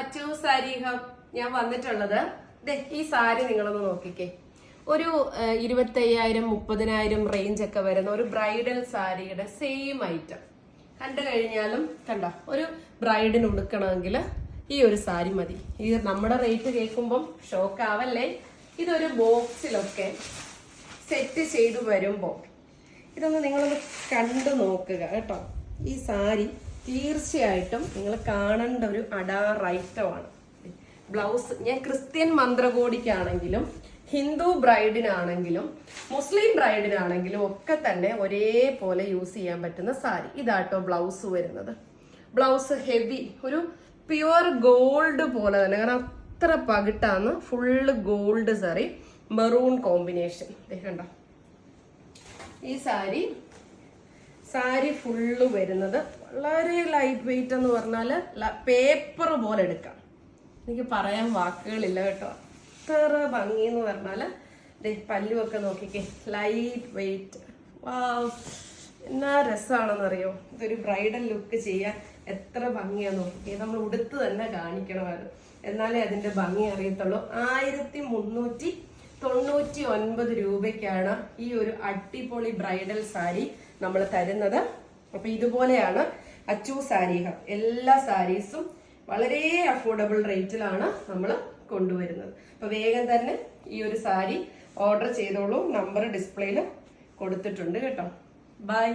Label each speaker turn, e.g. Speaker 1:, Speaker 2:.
Speaker 1: അച്ചു സാരീഹം ഞാൻ വന്നിട്ടുള്ളത്. ഈ സാരി നിങ്ങളൊന്ന് നോക്കിക്കേ. ഒരു ഇരുപത്തയ്യായിരം മുപ്പതിനായിരം റേഞ്ച് ഒക്കെ വരുന്ന ഒരു ബ്രൈഡൽ സാരിയുടെ സെയിം ഐറ്റം കണ്ടു കഴിഞ്ഞാലും കണ്ട ഒരു ബ്രൈഡിന് ഉടുക്കണമെങ്കിൽ ഈ ഒരു സാരി മതി. ഇത് നമ്മുടെ റേറ്റ് കേൾക്കുമ്പം ഷോക്ക് ആവല്ലേ? ഇതൊരു ബോക്സിലൊക്കെ സെറ്റ് ചെയ്തു വരുമ്പോൾ ഇതൊന്ന് നിങ്ങളൊന്ന് കണ്ടു നോക്കുക കേട്ടോ. ഈ സാരി തീർച്ചയായിട്ടും നിങ്ങൾ കാണേണ്ട ഒരു അഡാർ ഐറ്റമാണ് ബ്ലൗസ് ഞാൻ ക്രിസ്ത്യൻ മന്ത്രകോടിക്കാണെങ്കിലും ഹിന്ദു ബ്രൈഡിനാണെങ്കിലും മുസ്ലിം ബ്രൈഡിനാണെങ്കിലും ഒക്കെ തന്നെ ഒരേപോലെ യൂസ് ചെയ്യാൻ പറ്റുന്ന സാരി. ഇതാട്ടോ ബ്ലൗസ് വരുന്നത്. ബ്ലൗസ് ഹെവി ഒരു പ്യുവർ ഗോൾഡ് പോലെ തന്നെ. കാരണം അത്ര പകിട്ടാന്ന് full gold sari maroon combination. കണ്ടോ? ഈ സാരി സാരി ഫുള്ള് വരുന്നത് വളരെ ലൈറ്റ് വെയിറ്റ് എന്ന് പറഞ്ഞാൽ പേപ്പർ പോലെ എടുക്കാം. എനിക്ക് പറയാൻ വാക്കുകളില്ല കേട്ടോ. അത്ര ഭംഗി എന്ന് പറഞ്ഞാൽ ദേ നോക്കിക്കേ ലൈറ്റ് വെയിറ്റ് വാ എന്നാ രസമാണെന്നറിയോ ഇതൊരു ബ്രൈഡൽ ലുക്ക് ചെയ്യാൻ എത്ര ഭംഗിയാന്ന് നോക്കിക്കേ. നമ്മൾ ഉടുത്ത് തന്നെ കാണിക്കണമായിരുന്നു. എന്നാലേ അതിന്റെ ഭംഗി അറിയത്തുള്ളൂ. ആയിരത്തി മുന്നൂറ്റി തൊണ്ണൂറ്റി ഒൻപത് രൂപയ്ക്കാണ് ഈ ഒരു അടിപൊളി ബ്രൈഡൽ സാരി നമ്മൾ തരുന്നത്. അപ്പൊ ഇതുപോലെയാണ് അച്ചു സാരി ഹബ് എല്ലാ സാരീസും വളരെ അഫോർഡബിൾ റേറ്റിലാണ് നമ്മൾ കൊണ്ടുവരുന്നത്. അപ്പൊ വേഗം തന്നെ ഈ ഒരു സാരി ഓർഡർ ചെയ്തോളൂ. നമ്പർ ഡിസ്പ്ലേയിൽ കൊടുത്തിട്ടുണ്ട് കേട്ടോ. ബൈ